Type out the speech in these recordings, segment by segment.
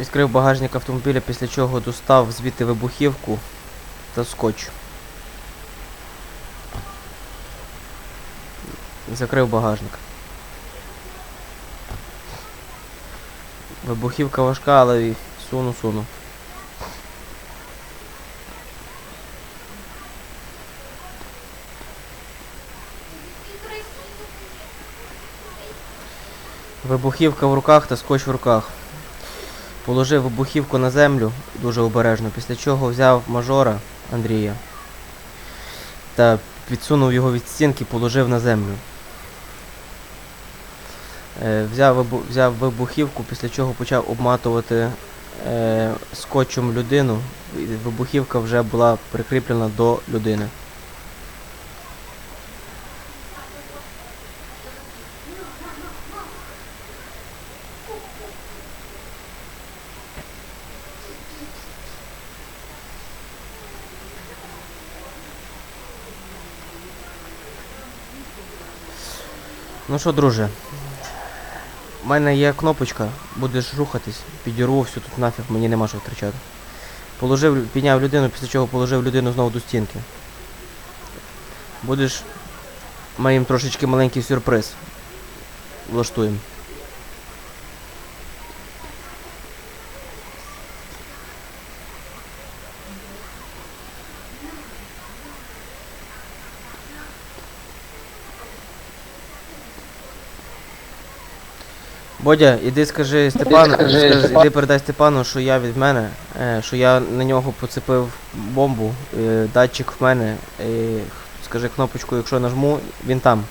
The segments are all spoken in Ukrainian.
Відкрив багажник автомобіля, після чого достав звідти вибухівку та скотч. Закрив багажник. Вибухівка важка, але суну суну. Вибухівка в руках та скотч в руках. Положив вибухівку на землю дуже обережно, після чого взяв мажора Андрія та підсунув його від стінки, положив на землю. Е, взяв, вибу- взяв вибухівку, після чого почав обматувати е, скотчем людину. Вибухівка вже була прикріплена до людини. Ну що, друже, у мене є кнопочка, будеш рухатись, підірву всю тут нафіг, мені нема що втрачати. Положив, підняв людину, після чого положив людину знову до стінки. Будеш моїм трошечки маленький сюрприз. Влаштуємо. Бодя, іди скажи Степану, скажи скажи, іди передай Степану, що я від мене, е, що я на нього поцепив бомбу, е, датчик в мене. Е, скажи кнопочку, якщо нажму, він там.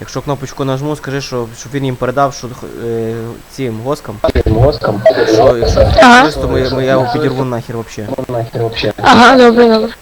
Якщо кнопочку нажму, скажи, що, щоб він їм передав, що е, цим госкам, що якщо Ага. то ми, ми я його підірву. Нахер вообще. Ага, добре, добре.